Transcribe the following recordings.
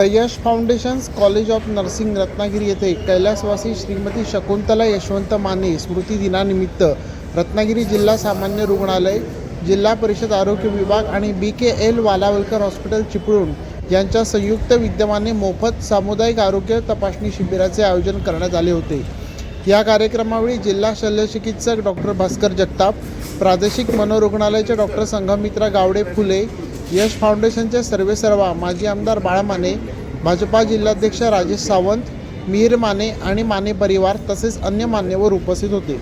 Yash foundations college of nursing Ratnagiri येथे कैलासवासी श्रीमती शकुंतला यशवंत माने स्मृती दिनानिमित्त रत्नागिरी जिल्हा सामान्य रुग्णालय जिल्हा परिषद आरोग्य विभाग आणि B K L Walawalkar hospital Chiplun यांच्या संयुक्त विद्यमाने मोफत सामुदायिक आरोग्य तपासणी शिबिराचे आयोजन करण्यात आले होते. या कार्यक्रमावेळी जिल्हा शल्यचिकित्सक डॉक्टर भास्कर जगताप प्रादेशिक मनोरुग्णालयाचे डॉक्टर संघमित्रा गावडे फुले यश फाउंडेशनचे सर्वेसर्वा माजी आमदार बाळा माने भाजपा जिल्हाध्यक्ष राजेश सावंत मिहीर माने आणि माने परिवार तसेच अन्य मान्यवर उपस्थित होते.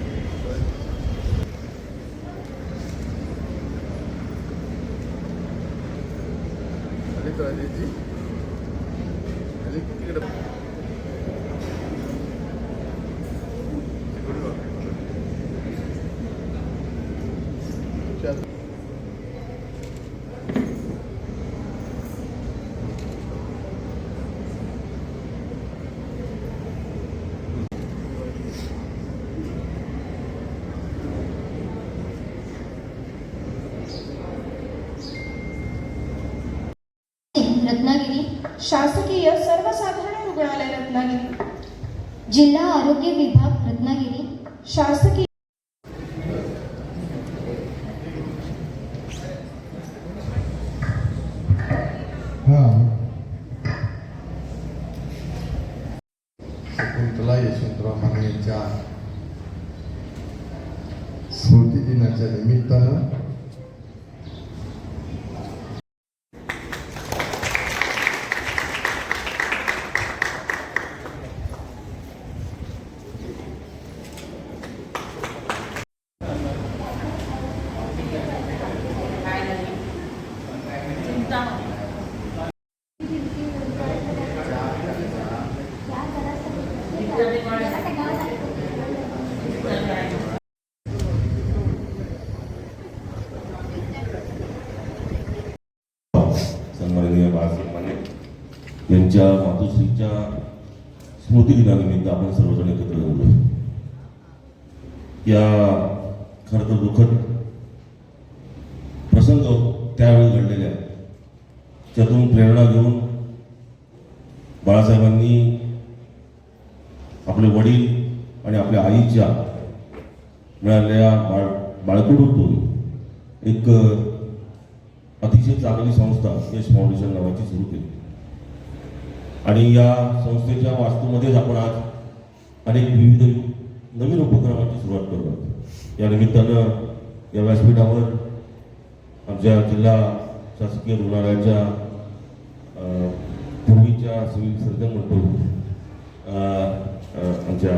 रत्नागिरी शासकीय सर्वसाधारण रुग्णालय रत्नागिरी. जिल्हा आरोग्य विभाग रत्नागिरी शासकीय शकुंतला यशवंतराव माने यांच्या निमित्तानं सन्माननीय बाळासाहेब माने यांच्या मातोश्रीच्या स्मृतिदिनानिमित्त आपण सर्वजण एकत्र जमलो या खरं तर दुःखद प्रसंग त्यावेळी घडलेले आहेत त्यातून प्रेरणा घेऊन बाळासाहेबांनी आपले वडील आणि आपल्या आईच्या मिळालेल्या बाळ बाळकडूतून एक अतिशय चांगली संस्था यश फाउंडेशन नावाची सुरू केली. आणि या संस्थेच्या वास्तूमध्येच आपण आज अनेक विविध नवीन उपक्रमाची सुरुवात करतो आहोत. या निमित्तानं या व्यासपीठावर आमच्या जिल्हा शासकीय रुग्णालयाच्या पूर्वीच्या सिव्हिल सर्जन म्हणतो आमच्या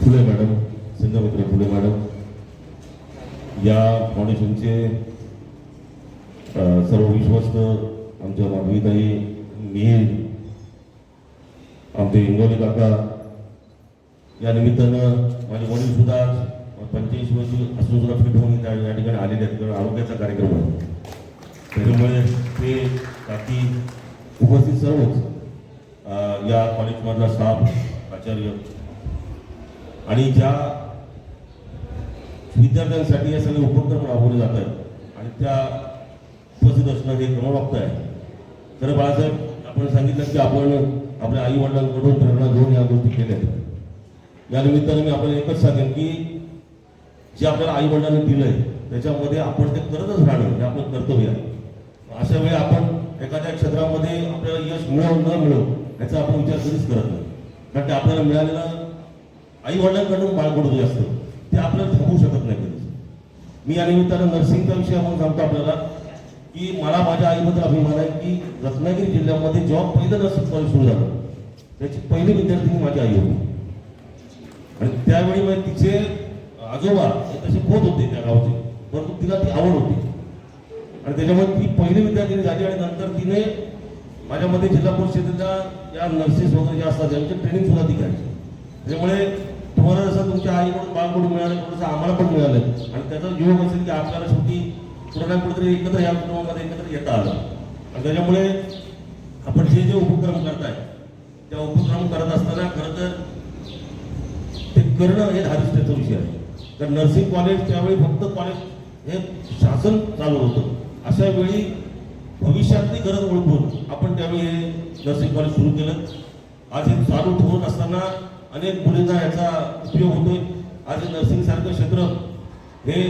फुले मॅडम संगमित्र फुले मॅडम या फाउंडेशनचे सर्व विश्वस्त आमच्या माधवीताई मिहीर आमचे इंगोली काका या निमित्तानं माझे वडील सुद्धा पंच्याऐंशी वर्ष असून सुद्धा फिट होऊन त्या या ठिकाणी आलेले आहेत. कारण आरोग्याचा कार्यक्रम आहे. त्याच्यामुळे ते काकी उपस्थित सर्वच या कॉलेजमधला स्टाफ आचार्य. आणि ज्या विद्यार्थ्यांसाठी हे सगळे उपक्रम राबवले जात आहेत आणि त्या उपस्थित असणं हे क्रमप्राप्त आहे. तर बाळासाहेब आपण सांगितलं की आपण आपल्या आई वडिलांकडून प्रेरणा घेऊन या गोष्टी केल्या. आहेत या निमित्ताने मी आपल्याला एकच सांगेन की जे आपल्याला आई वडिलांनी दिलंय त्याच्यामध्ये आपण ते करतच राहणं हे आपलं कर्तव्य आहे. अशा वेळी आपण एखाद्या क्षेत्रामध्ये आपल्याला यश मिळव न मिळव याचा आपण विचार कधीच करत नाही. कारण ते आपल्याला मिळालेलं आई वडिलांकडून बाळकडून जे जास्त. ते आपल्याला थांबवू शकत नाही कधीच. मी या निमित्तानं नर्सिंगचा विषय म्हणून सांगतो आपल्याला की मला माझ्या आईबद्दल अभिमान आहे की रत्नागिरी जिल्ह्यामध्ये जॉब पहिलं नर्सिंग कॉलेज सुरू झालं त्याची पहिली विद्यार्थी माझी आई होती. आणि त्यावेळी म्हणजे तिचे आजोबा हे तसे खोत होते त्या गावचे परंतु तिला ती आवड होती. आणि त्याच्यामुळे ती पहिली विद्यार्थिनी झाली आणि नंतर तिने माझ्या मते जिल्हा परिषदेच्या या नर्सेस वगैरे ज्या असतात त्यांची ट्रेनिंग सुद्धा ती घ्यायची त्याच्यामुळे तुम्हाला जसं तुमच्या आईकडून बाळकडून मिळालं तसं आम्हाला पण मिळालं. आणि त्याचा योग असेल की आपल्याला शेवटी कुठं ना कुठेतरी एकत्र या कुटुंबामध्ये एकत्र येता आलं. आणि त्याच्यामुळे आपण जे जे उपक्रम करताय त्या उपक्रम करत असताना खरं तर ते करणं हे धारिष्ट्याचा विषय आहे. तर नर्सिंग कॉलेज त्यावेळी फक्त कॉलेज हे शासन चालू होतं अशा वेळी भविष्यातली गरज ओळखून आपण त्यावेळी हे नर्सिंग कॉलेज सुरू केलं. आज हे चालू ठेवून असताना अनेक मुलींना याचा उपयोग होतोय. आज नर्सिंगसारखं नर्सिंग सारखं क्षेत्र हे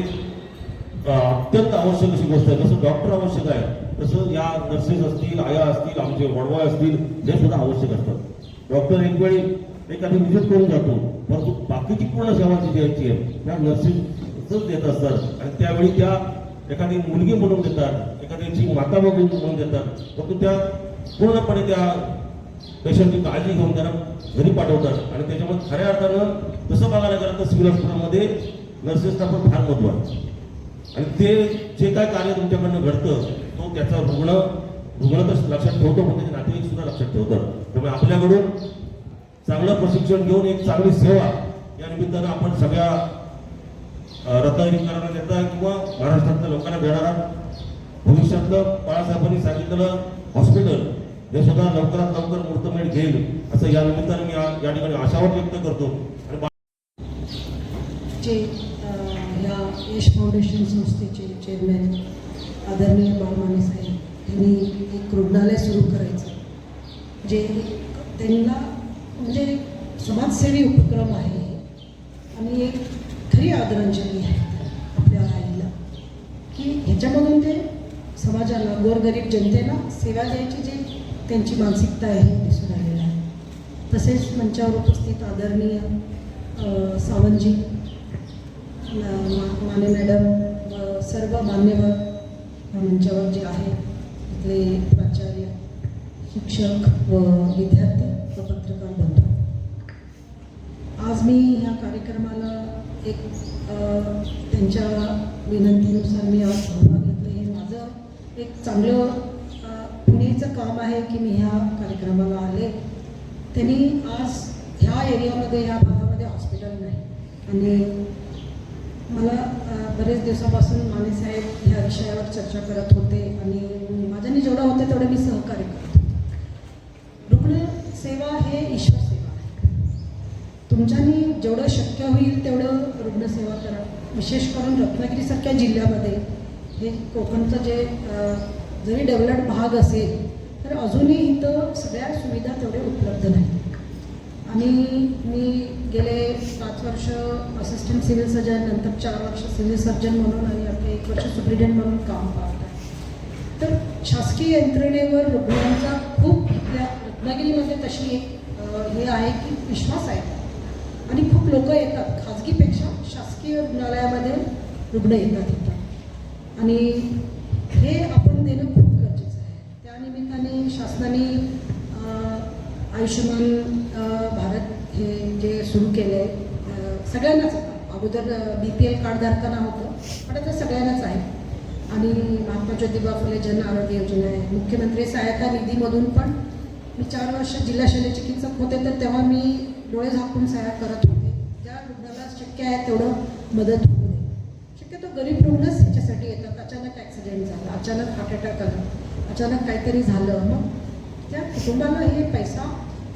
अत्यंत आवश्यक अशी गोष्ट आहे. जसं डॉक्टर आवश्यक आहे तसं या नर्सेस असतील आया असतील आमचे वडवाय असतील हे सुद्धा आवश्यक असतात. डॉक्टर एक वेळी एखादी विजिट करून जातो परंतु बाकीची पूर्ण सेवा जी द्यायची आहे. त्या नर्सिंगच देत असतात. आणि त्यावेळी त्या एखादी मुलगी म्हणून देतात. एखाद्याची माता बघून होऊन देतात परंतु त्या पूर्णपणे त्या पेशंटची काळजी घेऊन त्यांना घरी पाठवतात. आणि त्याच्यामुळे खऱ्या अर्थानं तसं बघायला गेलं तर सिव्हिल हॉस्पिटलमध्ये नर्सेसचा पण फार महत्त्व आहे. आणि ते जे काय कार्य तुमच्याकडनं घडतं तो त्याचा रुग्ण रुग्ण तर लक्षात ठेवतो पण त्याचे नातेवाईक सुद्धा लक्षात ठेवतात. त्यामुळे आपल्याकडून चांगलं प्रशिक्षण घेऊन एक चांगली सेवा या निमित्तानं आपण सगळ्या अ, रत्नागिरीकरांना देता किंवा महाराष्ट्रातल्या लोकांना देणारा भविष्यातलं बाळासाहेबांनी सांगितलेलं हॉस्पिटल हे सुद्धा लवकरात लवकर मुहूर्तमेढ घेईल असं या निमित्ताने मी या- ठिकाणी आशावर व्यक्त करतो. आणि या जे यश फाउंडेशन संस्थेचे चेअरमॅन आदरणीय बाळमाने साहेब यांनी एक रुग्णालय सुरू करायचं. जे त्यांना म्हणजे समाजसेवी उपक्रम आहे. आणि एक खरी आदरांजली आहे आपल्या आईला. की ह्याच्यामधून ते समाजाला गोरगरीब जनतेला सेवा द्यायची जे त्यांची मानसिकता आहे दिसून आलेलं आहे. तसेच मंचावर उपस्थित आदरणीय सावंतजी माने मॅडम व सर्व मान्यवर मंचावर जे आहे तिथले प्राचार्य शिक्षक व विद्यार्थी व पत्रकार बंधू. आज मी ह्या कार्यक्रमाला एक त्यांच्या विनंतीनुसार मी आज सहभागी एक चांगलं अ, पुणेचं काम आहे की मी ह्या कार्यक्रमाला आले. त्यांनी आज ह्या एरियामध्ये ह्या भागामध्ये हॉस्पिटल नाही. आणि मला बरेच दिवसापासून मानेसाहेब ह्या विषयावर चर्चा करत होते आणि माझ्याने जेवढं होतं तेवढं मी सहकार्य करत होते. रुग्णसेवा हे ईश्वर सेवा आहे. तुमच्यानी जेवढं शक्य होईल तेवढं रुग्णसेवा करा. विशेष करून रत्नागिरीसारख्या जिल्ह्यामध्ये हे कोकणचं जे जरी डेव्हलप्ड भाग असेल तर अजूनही इथं सगळ्या सुविधा तेवढे उपलब्ध नाही आणि मी गेले पाच वर्ष असिस्टंट सिव्हिल सर्जन नंतर चार वर्ष सिव्हिल सर्जन म्हणून आणि आता एक वर्ष सुप्रिटेंड म्हणून काम पाहत आहे. तर शासकीय यंत्रणेवर रुग्णांचा खूप या रत्नागिरीमध्ये तशी एक हे आहे की विश्वास आहे. आणि खूप लोक येतात. खाजगीपेक्षा शासकीय रुग्णालयामध्ये रुग्ण येतात. आणि हे आपण देणं खूप गरजेचं आहे. त्यानिमित्ताने शासनाने आयुष्यमान भारत हे जे सुरू केलं आहे सगळ्यांनाच अगोदर बी पी एल कार्डधारकांना होतं पण आता सगळ्यांनाच आहे. आणि महात्मा ज्योतिबा फुले जन आरोग्य योजना आहे. मुख्यमंत्री सहायता निधीमधून पण मी चार वर्ष जिल्हा शल्य चिकित्सक होते तर तेव्हा मी डोळे झाकून सहाय्य करत होते. ज्या रुग्णाला शक्य आहे तेवढं मदत होते गरीब रुग्णच ह्याच्यासाठी येतात. अचानक ॲक्सिडेंट झाला अचानक हार्ट अटॅक आला अचानक काहीतरी झालं. मग त्या कुटुंबाला हे पैसा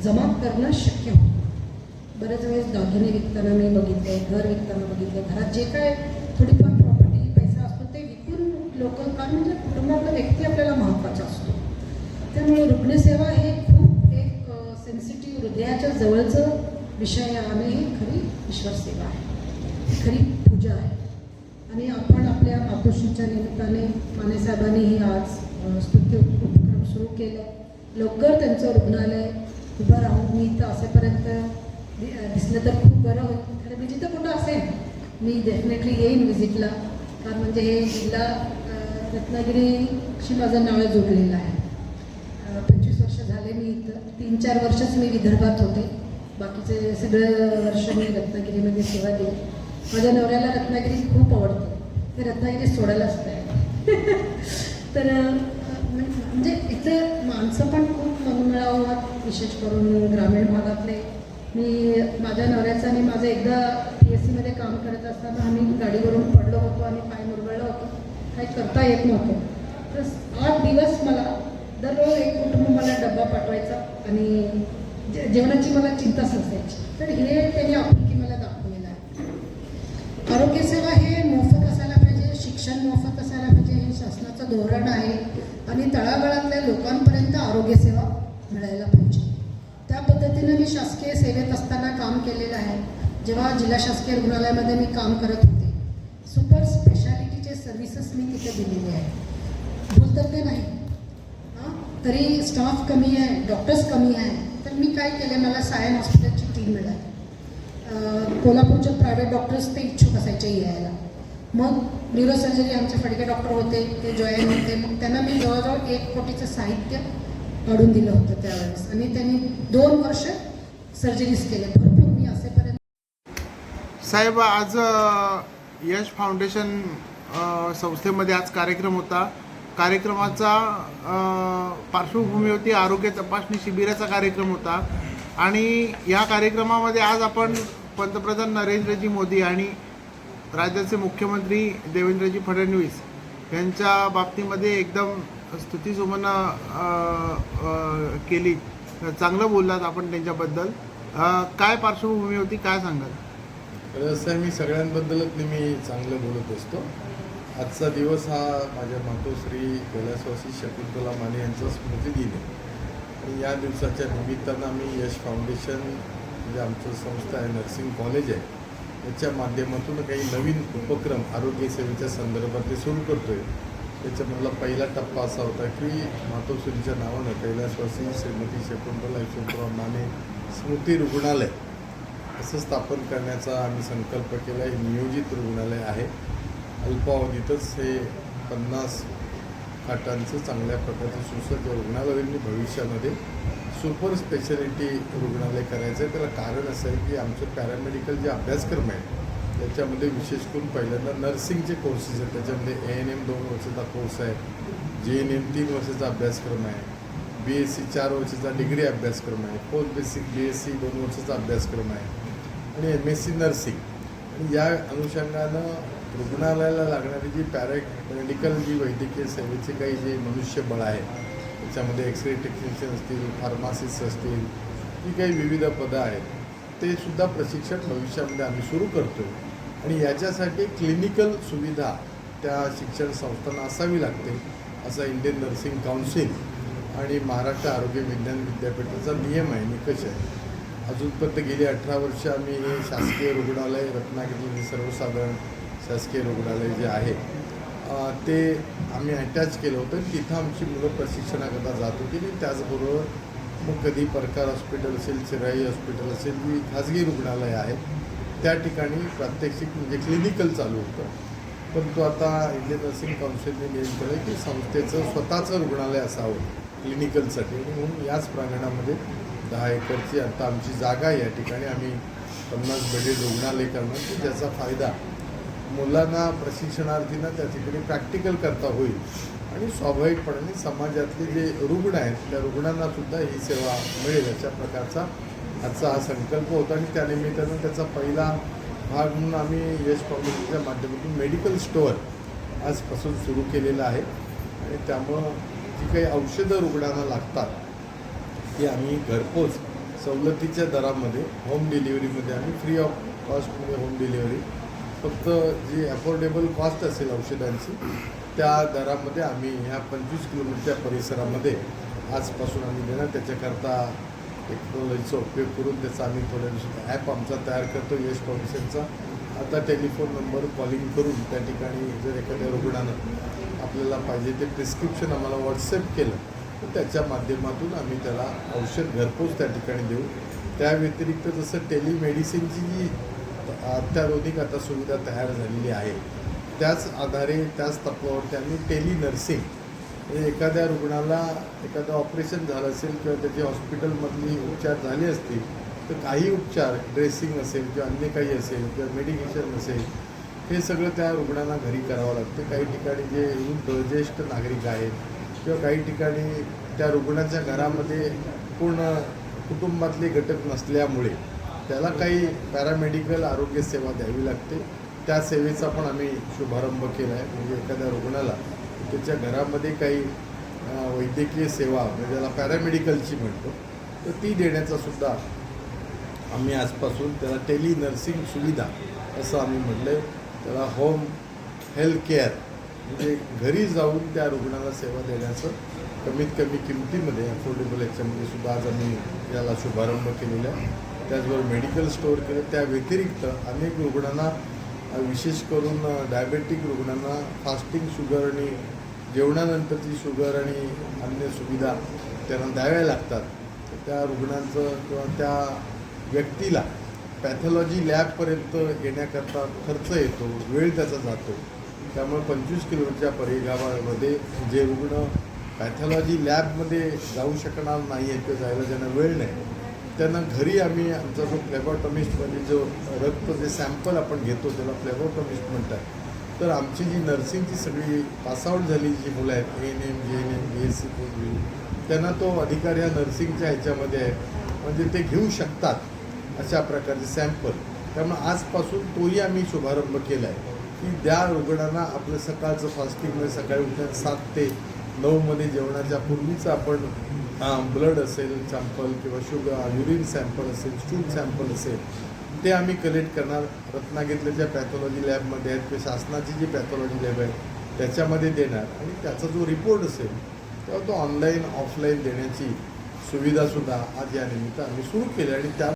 जमा करणं शक्य होतं. बऱ्याच वेळेस दागिने विकताना मी बघितले घर विकताना बघितले. घरात जे काय थोडीफार प्रॉपर्टी पैसा असतो ते विकून लोक कारण म्हणजे कुटुंबातला व्यक्ती आपल्याला महत्त्वाचा असतो. त्यामुळे रुग्णसेवा हे खूप एक सेन्सिटिव्ह हृदयाच्या जवळचं विषय आणि ही खरी ईश्वरसेवा आहे. खरी पूजा आहे. आणि आपण आपल्या मातोश्रीच्या निमित्ताने मानेसाहेबांनी ही आज स्तुत्य उपक्रम सुरू केलं. लवकर त्यांचं रुग्णालय उभं राहून मी इथं असेपर्यंत दिसलं तर खूप बरं होईल. कारण मी जिथं कुठं असेल मी डेफिनेटली येईन व्हिजिटला कारण म्हणजे हे जिल्हा रत्नागिरीशी माझं नाव जोडलेलं आहे. पंचवीस वर्ष झाले मी इथं. तीन चार वर्षच मी विदर्भात होते. बाकीचे सगळं वर्ष मी रत्नागिरीमध्ये सेवा दिली. माझ्या नवऱ्याला रत्नागिरी खूप आवडतं. ते रत्नागिरी सोडायलाच नाही तर म्हणजे इथे माणसं पण खूप मनमिळावतात विशेष करून ग्रामीण भागातले. मी माझ्या नवऱ्याचं आणि माझं एकदा पी एस सीमध्ये काम करत असताना आम्ही गाडीवरून पडलो होतो आणि पाय मुरगळलं होतो. काही करता येत नव्हतं. तर आठ दिवस मला दररोज एक कुटुंब मला डब्बा पाठवायचा आणि जे जेवणाची मला चिंताच असायची तर हे त्यांनी आपुलकी मला दाखवली. आरोग्यसेवा हे मोफत असायला पाहिजे शिक्षण मोफत असायला पाहिजे हे शासनाचं धोरण आहे आणि तळागाळातल्या लोकांपर्यंत आरोग्यसेवा मिळायला पाहिजे. त्या पद्धतीनं मी शासकीय सेवेत असताना काम केलेलं आहे. जेव्हा जिल्हा शासकीय रुग्णालयामध्ये मी काम करत होते सुपर स्पेशालिटीचे सर्व्हिसेस मी तिथे दिलेले आहे भूलतज्ञ तर ते नाही. हां? तरी स्टाफ कमी आहे डॉक्टर्स कमी आहे. तर मी काय केलं मला सायन हॉस्पिटलची टीम मिळाली. कोल्हापूरच्या प्रायव्हेट डॉक्टर्स ते इच्छुक असायचे यायला. मग न्यूरोसर्जरी आमचे फडके डॉक्टर होते ते जॉईन होते. मग त्यांना मी जवळजवळ एक कोटीचं साहित्य काढून दिलं होतं त्यावेळेस. आणि त्यांनी दोन वर्ष सर्जरीज केल्या भरपूर मी असेपर्यंत साहेब आज यश फाउंडेशन संस्थेमध्ये आज कार्यक्रम होता. कार्यक्रमाचा पार्श्वभूमी होती आरोग्य तपासणी शिबिराचा कार्यक्रम होता. आणि या कार्यक्रमामध्ये आज आपण पंतप्रधान नरेंद्रजी मोदी आणि राज्याचे मुख्यमंत्री देवेंद्रजी फडणवीस यांच्या बाबतीमध्ये एकदम स्तुतीसुमनं केली. चांगलं बोललात आपण त्यांच्याबद्दल. काय पार्श्वभूमी होती काय सांगाल? असं मी सगळ्यांबद्दलच नेहमी चांगलं बोलत असतो. आजचा दिवस हा माझ्या मातोश्री कैलासवासी शकुंतला माने यांचा स्मृतिदिन आहे. या दिवसाच्या निमित्तानं आम्ही यश फाउंडेशन म्हणजे आमचं संस्था आहे नर्सिंग कॉलेज आहे त्याच्या माध्यमातून काही नवीन उपक्रम आरोग्यसेवेच्या संदर्भात ते सुरू करतो आहे त्याच्यामधला पहिला टप्पा असा होता की मातोश्रीच्या नावानं कैलासवासी श्रीमती शकुंतला यशवंतराव माने स्मृती रुग्णालय असं स्थापन करण्याचा आम्ही संकल्प केला. आहे नियोजित रुग्णालय आहे. अल्पावधीतच हे पन्नास खाटांचं चांगल्या प्रकारचं सुसज्ज रुग्णालयांनी भविष्यामध्ये सुपर स्पेशालिटी रुग्णालय करायचं आहे त्याला कारण असं आहे की आमचं पॅरामेडिकल जे अभ्यासक्रम आहे त्याच्यामध्ये विशेष करून पहिल्यांदा नर्सिंगचे कोर्सेस आहेत. त्याच्यामध्ये ए एन एम दोन वर्षाचा कोर्स आहे जे एन एम तीन वर्षाचा अभ्यासक्रम आहे बी एस सी चार वर्षाचा डिग्री अभ्यासक्रम आहे post basic B S C दोन वर्षाचा अभ्यासक्रम आहे आणि एम एस सी नर्सिंग. आणि या अनुषंगानं रुग्णालयाला लागणारी जी पॅरा मेडिकल जी वैद्यकीय सेवेचे काही जे मनुष्यबळ आहे त्याच्यामध्ये एक्सरे टेक्निशियन असतील फार्मासिस्ट असतील जी काही विविध पदं आहेत ते सुद्धा प्रशिक्षण भविष्यामध्ये आम्ही सुरू करतो आणि याच्यासाठी क्लिनिकल सुविधा त्या शिक्षण संस्थांना असावी लागते असा इंडियन नर्सिंग काउन्सिल आणि महाराष्ट्र आरोग्य विज्ञान विद्यापीठाचा नियम आहे निकष आहे. अजूनपर्यंत गेली अठरा वर्ष आम्ही हे शासकीय रुग्णालय रत्नागिरी सर्वसाधारण शासकीय रुग्णालय जे आहे ते आम्ही अटॅच केलं होतं. तिथं आमची मुलं प्रशिक्षणाकरता जात होती आणि त्याचबरोबर मग कधी परकार हॉस्पिटल असेल चिराई हॉस्पिटल असेल जी खाजगी रुग्णालय आहेत त्या ठिकाणी प्रात्यक्षिक म्हणजे क्लिनिकल चालू होतं. परंतु आता इंडियन नर्सिंग काउन्सिलने नियम केलं की संस्थेचं स्वतःचं रुग्णालय असावं क्लिनिकलसाठी आणि म्हणून याच प्रांगणामध्ये दहा एकरची आता आमची जागा आहे. या ठिकाणी आम्ही पन्नास बेडेड रुग्णालय करणार. की ज्याचा फायदा मुलांना प्रशिक्षणार्थींना त्या ठिकाणी प्रॅक्टिकल करता होईल. आणि स्वाभाविकपणाने समाजातले जे रुग्ण आहेत त्या रुग्णांना सुद्धा ही सेवा मिळेल अशा प्रकारचा आजचा हा संकल्प होता. आणि त्यानिमित्तानं त्याचा पहिला भाग म्हणून आम्ही यश फाउंडेशनच्या माध्यमातून मेडिकल स्टोअर आजपासून सुरू केलेलं आहे. आणि त्यामुळं जी काही औषधं रुग्णांना लागतात ती आम्ही घरपोच सवलतीच्या दरामध्ये होम डिलिव्हरीमध्ये आम्ही फ्री ऑफ कॉस्टमध्ये होम डिलिव्हरी फक्त जी अफोर्डेबल कॉस्ट असेल औषधांची त्या दरामध्ये आम्ही ह्या पंचवीस किलोमीटरच्या परिसरामध्ये आजपासून आम्ही देणार. त्याच्याकरता टेक्नॉलॉजीचा उपयोग करून त्याचा आम्ही थोड्या दिवसात ॲप आमचा तयार करतो यश फाउंडेशनचा आता टेलिफोन नंबर कॉलिंग करून त्या ठिकाणी जर एखाद्या रुग्णानं आपल्याला पाहिजे ते प्रिस्क्रिप्शन आम्हाला व्हॉट्सअप केलं तर त्याच्या माध्यमातून आम्ही त्याला औषध घरपोच त्या ठिकाणी देऊ. त्या व्यतिरिक्त जसं टेलिमेडिसिनची जी अत्याधुनिक आता सुविधा तयार झालेली आहे. त्याच आधारे त्याच तत्वावरती आम्ही टेली नर्सिंग म्हणजे एखाद्या रुग्णाला एखादं ऑपरेशन झालं असेल किंवा त्याची हॉस्पिटलमधली उपचार झाले असतील तर काही उपचार ड्रेसिंग असेल किंवा अन्य काही असेल किंवा मेडिकेशन असेल हे सगळं त्या रुग्णांना घरी करावं लागतं. काही ठिकाणी जे वृद्ध ज्येष्ठ नागरिक आहेत किंवा काही ठिकाणी त्या रुग्णाच्या घरामध्ये पूर्ण कुटुंबातले घटक नसल्यामुळे त्याला काही पॅरामेडिकल आरोग्य सेवा द्यावी लागते. त्या सेवेचा पण आम्ही शुभारंभ केला आहे म्हणजे एखाद्या रुग्णाला त्याच्या घरामध्ये काही वैद्यकीय सेवा म्हणजे ज्याला पॅरामेडिकलची म्हणतो तर ती देण्याचा सुद्धा आम्ही आजपासून त्याला टेली नर्सिंग सुविधा असं आम्ही म्हटलं आहे त्याला होम हेल्थ केअर म्हणजे घरी जाऊन त्या रुग्णाला सेवा देण्याचं कमीत कमी किमतीमध्ये अफोर्डेबल याच्यामध्ये सुद्धा आज आम्ही याला शुभारंभ केलेला आहे. त्याचबरोबर मेडिकल स्टोअर केलं. त्या व्यतिरिक्त अनेक रुग्णांना विशेष करून डायबेटिक रुग्णांना फास्टिंग शुगर आणि जेवणानंतरची शुगर आणि अन्य सुविधा त्यांना द्याव्या लागतात. त्या रुग्णांचं किंवा त्या व्यक्तीला पॅथॉलॉजी लॅबपर्यंत येण्याकरता खर्च येतो वेळ त्याचा जातो. त्यामुळे पंचवीस किलोमीटरच्या परिघामध्ये जे रुग्ण पॅथॉलॉजी लॅबमध्ये जाऊ शकणार नाही आहेत ते जायला ज्यांना वेळ नाही त्यांना घरी आम्ही आमचा जो फ्लेबॉटॉमिस्ट म्हणजे जो रक्त जे सॅम्पल आपण घेतो त्याला फ्लेबॉटॉमिस्ट म्हणतात. तर आमची जी नर्सिंगची सगळी पासआउट झाली जी मुलं आहेत A N M G N M B S C त्यांना तो अधिकार या नर्सिंगच्या ह्याच्यामध्ये आहे. म्हणजे ते घेऊ शकतात अशा प्रकारचे सॅम्पल त्यामुळे आजपासून तोही आम्ही शुभारंभ केला आहे की त्या रुग्णांना आपलं सकाळचं फास्टिंग म्हणजे सकाळी उठण्यात सात ते नऊमध्ये जेवणाच्या पूर्वीचं आपण ब्लड असेल सॅम्पल किंवा शुगर युरिन सॅम्पल असेल स्टूल सॅम्पल असेल ते आम्ही कलेक्ट करणार. रत्नागिरीतल्या ज्या पॅथॉलॉजी लॅबमध्ये आहेत किंवा शासनाची जी पॅथॉलॉजी लॅब आहे त्याच्यामध्ये देणार. आणि त्याचा जो रिपोर्ट असेल तेव्हा तो ऑनलाईन ऑफलाईन देण्याची सुविधासुद्धा आज या निमित्त आम्ही सुरू केली आणि त्या